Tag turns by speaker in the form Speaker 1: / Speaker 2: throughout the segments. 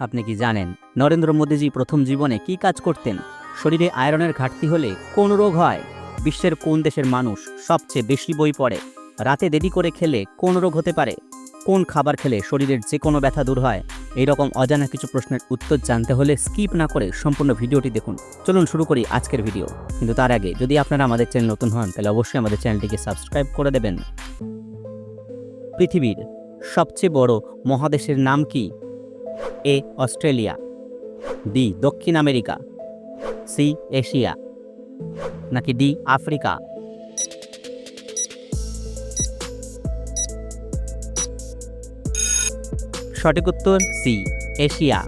Speaker 1: আপনি কি জানেন নরেন্দ্র মোদীজি প্রথম জীবনে কি কাজ করতেন? শরীরে আয়রনের ঘাটতি হলে কোন রোগ হয়? বিশ্বের কোন দেশের মানুষ সবচেয়ে বেশি বই পড়ে? রাতে দেরি করে খেলে কোন রোগ হতে পারে? কোন খাবার খেলে শরীরের যে কোনো ব্যথা দূর হয়? এইরকম অজানা কিছু প্রশ্নের উত্তর জানতে হলে স্কিপ না করে সম্পূর্ণ ভিডিওটি দেখুন। চলুন শুরু করি আজকের ভিডিও। কিন্তু তার আগে যদি আপনারা আমাদের চ্যানেল নতুন হন, তাহলে অবশ্যই আমাদের চ্যানেলটিকে সাবস্ক্রাইব করে দেবেন। পৃথিবীর সবচেয়ে বড় মহাদেশের নাম কি? এ অস্ট্রেলিয়া, বি দক্ষিণ আমেরিকা, সি এশিয়া, নাকি ডি আফ্রিকা? সঠিক উত্তর সি, এশিয়া।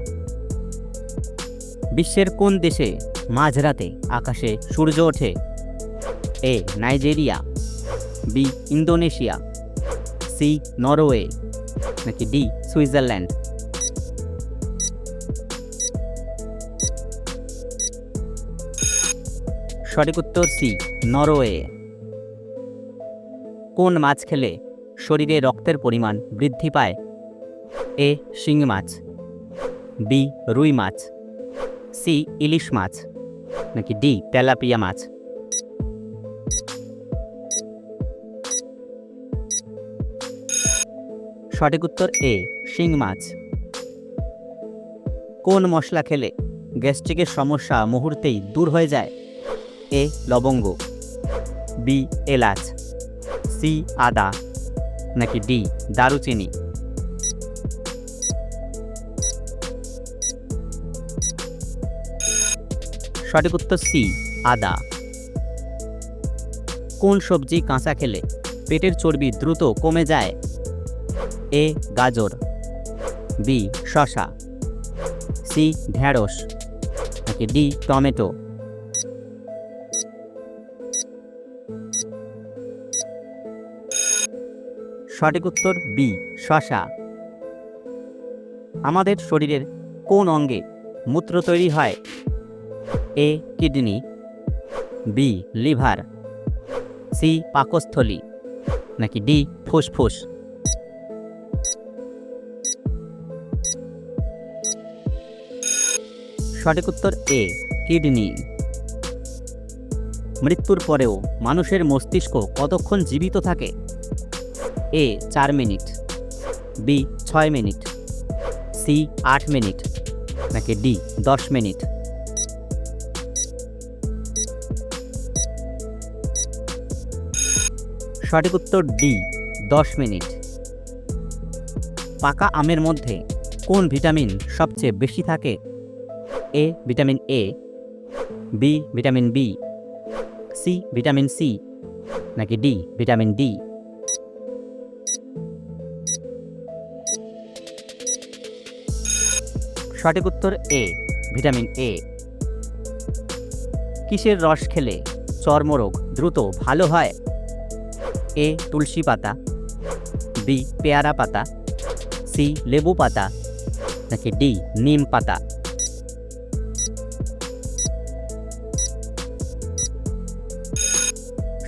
Speaker 1: বিশ্বের কোন দেশে মাঝরাতে আকাশে সূর্য ওঠে? A Nigeria, B Indonesia, C Norway, নাকি ডি সুইজারল্যান্ড? সঠিক উত্তর সি, নরওয়ে। কোন মাছ খেলে শরীরে রক্তের পরিমাণ বৃদ্ধি পায়? এ শিং মাছ। বি, রুই মাছ। সি, ইলিশ মাছ। নাকি ডি, তেলাপিয়া মাছ। সঠিক উত্তর এ শিং মাছ। কোন মশলা খেলে গ্যাস্ট্রিকের সমস্যা মুহূর্তেই দূর হয়ে যায়? এ লবঙ্গ, বি এলাচ, সি আদা, নাকি ডি দারুচিনি? সঠিক উত্তর সি, আদা। কোন সবজি কাঁচা খেলে পেটের চর্বি দ্রুত কমে যায়? এ গাজর, বি শশা সি ঢ্যাঁড়স নাকি ডি টমেটো? সঠিক উত্তর বি শশা। আমাদের শরীরের কোন অঙ্গে মূত্র তৈরি হয়? A kidney. B liver. C পাকস্থলী। নাকি ডি ফুসফুস। সঠিক উত্তর এ কিডনি। মৃত্যুর পরেও মানুষের মস্তিষ্ক কতক্ষণ জীবিত থাকে? এ, চার মিনিট। বি, ছয় মিনিট। সি, আট মিনিট। নাকি ডি, দশ মিনিট। সঠিক উত্তর ডি, দশ মিনিট। পাকা আমের মধ্যে কোন ভিটামিন সবচেয়ে বেশি থাকে? A, vitamin A. B, vitamin B. C, vitamin C. নাকি ডি, ভিটামিন ডি। সঠিক উত্তর এ ভিটামিন এ কিসের রস খেলে চর্মরোগ দ্রুত ভালো হয়? এ তুলসী পাতা। বি পেয়ারা পাতা। সি লেবু পাতা। নাকি ডি নিম পাতা।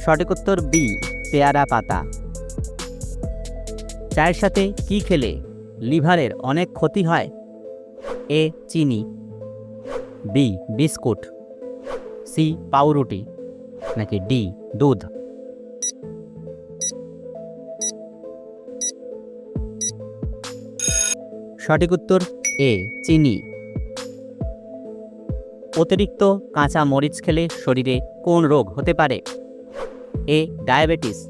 Speaker 1: সঠিক উত্তর বি পেয়ারা পাতা। চায়ের সাথে কি খেলে লিভারের অনেক ক্ষতি হয়? এ, চিনি। B, biscuit. সি, পাউরুটি। নাকি ডি, দুধ। সঠিক উত্তর, এ, চিনি। অতিরিক্ত কাঁচা মরিচ খেলে শরীরে কোন রোগ হতে পারে? A, diabetes.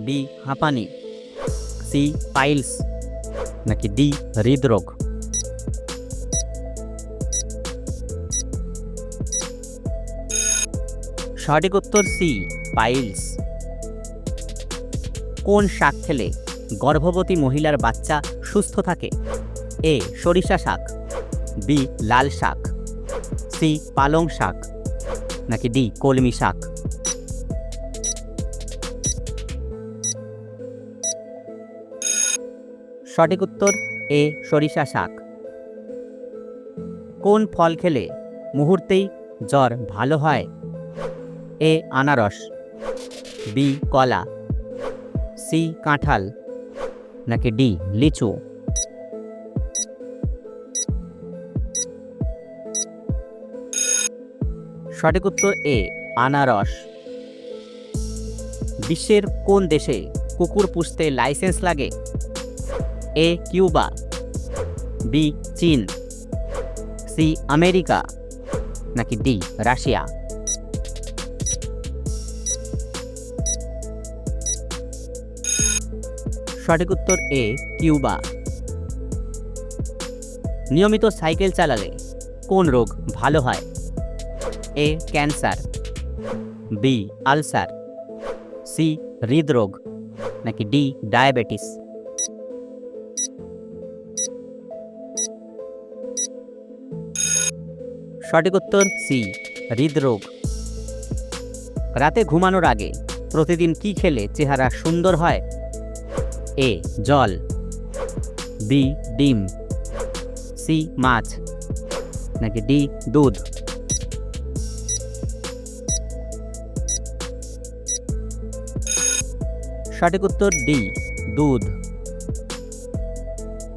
Speaker 1: বি, হাঁপানি। C, piles. নাকি ডি, হৃদরোগ। সঠিক উত্তর সি, পাইলস। কোন শাক খেলে গর্ভবতী মহিলার বাচ্চা সুস্থ থাকে? এ, সরিষা শাক, বি, লাল শাক, সি, পালং শাক, নাকি ডি, কলমি শাক? সঠিক উত্তর এ, সরিষা শাক। কোন ফল খেলে মুহূর্তেই জ্বর ভালো হয়? এ আনারস, বি কলা, সি কাঁঠাল, নাকি ডি লিচু? সঠিক উত্তর এ, আনারস। বিশ্বের কোন দেশে কুকুর পুষতে লাইসেন্স লাগে? এ কিউবা, বি চীন, সি আমেরিকা, নাকি ডি রাশিয়া? সঠিক উত্তর এ, কিউবা। নিয়মিত সাইকেল চালালে কোন রোগ ভালো হয়? A, cancer. B, ulcer. C, হৃদরোগ। নাকি ডি, ডায়াবেটিস। সঠিক উত্তর সি, হৃদরোগ। রাতে ঘুমানোর আগে প্রতিদিন কি খেলে চেহারা সুন্দর হয়? এ জল বি ডিম সি মাছ নাকি ডি দুধ সঠিক উত্তর ডি দুধ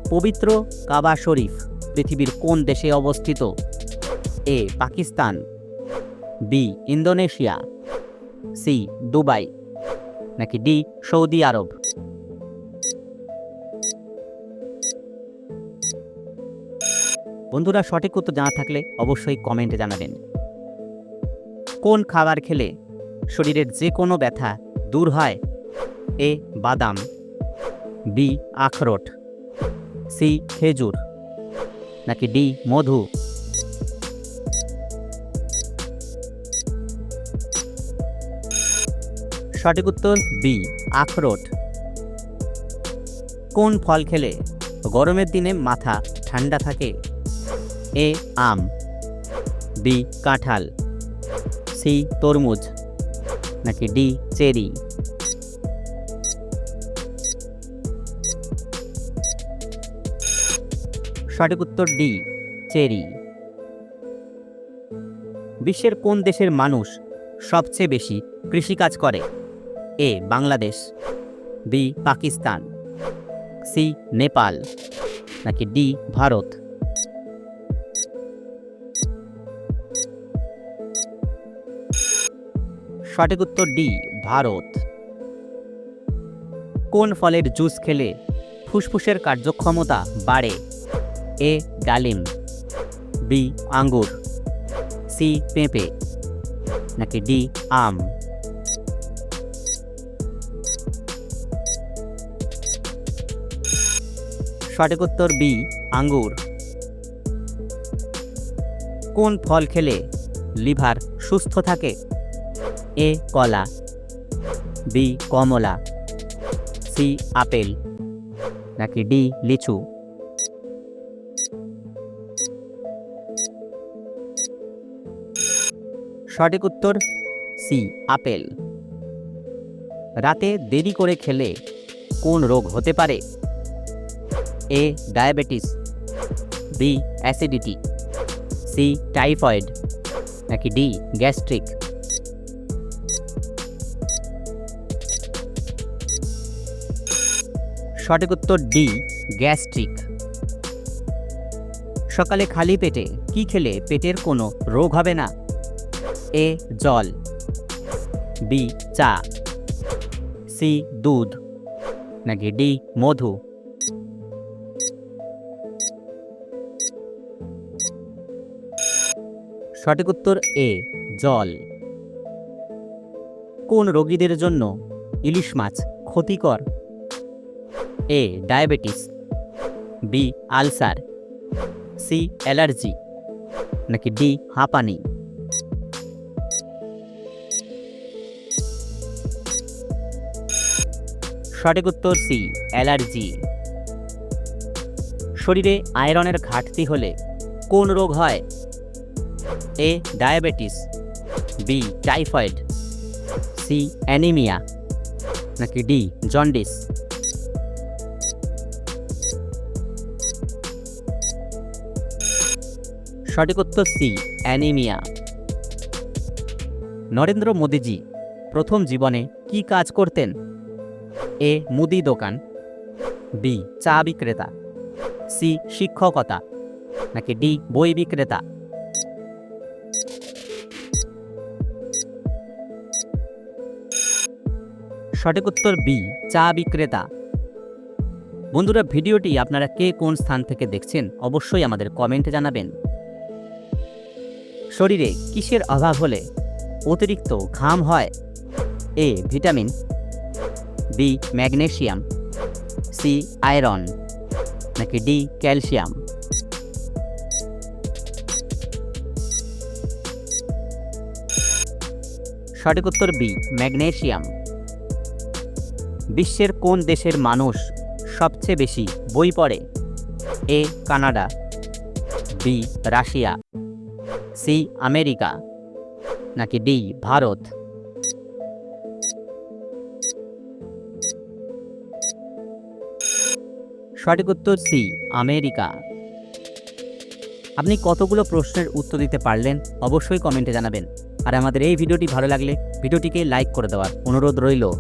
Speaker 1: পবিত্র কাবা শরীফ, পৃথিবীর কোন দেশে অবস্থিত? A Pakistan B Indonesia C Dubai নাকি ডি সৌদি আরব বন্ধুরা সঠিক উত্তর জানা থাকলে অবশ্যই কমেন্টে জানাবেন। কোন খাবার খেলে শরীরের যে কোনো ব্যথা দূর হয়? এ, বাদাম। বি, আখরোট। সি, খেজুর। নাকি ডি, মধু? সঠিক উত্তর বি, আখরোট। কোন ফল খেলে গরমের দিনে মাথা ঠান্ডা থাকে? এ আম, বি কাঁঠাল, সি তরমুজ, নাকি ডি চেরি? সঠিক উত্তর ডি, চেরি। বিশ্বের কোন দেশের মানুষ সবচেয়ে বেশি কৃষিকাজ করে? A Bangladesh, B Pakistan, C Nepal, নাকি ডি ভারত? সঠিক উত্তর ডি, ভারত। কোন ফলের জুস খেলে ফুসফুসের কার্যক্ষমতা বাড়ে? এ, ডালিম। বি, আঙ্গুর। সি, পেঁপে। নাকি ডি, আম। সঠিক উত্তর বি, আঙ্গুর। কোন ফল খেলে লিভার সুস্থ থাকে? এ কলা, বি কমলা, সি আপেল, নাকি ডি লিচু? সঠিক উত্তর, সি আপেল। রাতে দেরি করে খেলে কোন রোগ হতে পারে? A diabetes, B acidity, C typhoid, নাকি ডি গ্যাস্ট্রিক? সঠিক উত্তর ডি, গ্যাস্ট্রিক। সকালে খালি পেটে কি খেলে পেটের কোনো রোগ হবে না? এ, জল। বি, চা। সি, দুধ। নাকি ডি, মধু। সঠিক উত্তর এ, জল। কোন রোগীদের জন্য ইলিশ মাছ ক্ষতিকর? A diabetes B ulcer C allergy নাকি ডি হাঁপানি সঠিক উত্তর সি অ্যালার্জি শরীরে আয়রনের ঘাটতি হলে কোন রোগ হয়? A diabetes B typhoid C anaemia নাকি ডি জন্ডিস সঠিক উত্তর সি, অ্যানিমিয়া। নরেন্দ্র মোদীজি, প্রথম জীবনে কি কাজ করতেন? এ, মুদি দোকান। বি, চা বিক্রেতা। সি, শিক্ষকতা। নাকি ডি, বই বিক্রেতা। সঠিক উত্তর বি, চা বিক্রেতা। বন্ধুরা, ভিডিওটি আপনারা কে কোন স্থান থেকে দেখছেন, অবশ্যই আমাদের কমেন্টে জানাবেন। শরীরে কিসের অভাব হলে অতিরিক্ত ঘাম হয়? A, vitamin. B, magnesium. C, iron. নাকি ডি, ক্যালসিয়াম। সঠিক উত্তর বি, ম্যাগনেশিয়াম। বিশ্বের কোন দেশের মানুষ সবচেয়ে বেশি বই পড়ে? A, Canada. B, Russia. C, America. নাকি ডি, ভারত। সঠিক উত্তর সি, আমেরিকা। আপনি কতগুলো প্রশ্নের উত্তর দিতে পারলেন, অবশ্যই কমেন্টে জানাবেন। আর আমাদের এই ভিডিওটি ভালো লাগলে ভিডিওটিকে লাইক করে দেওয়ার অনুরোধ রইল।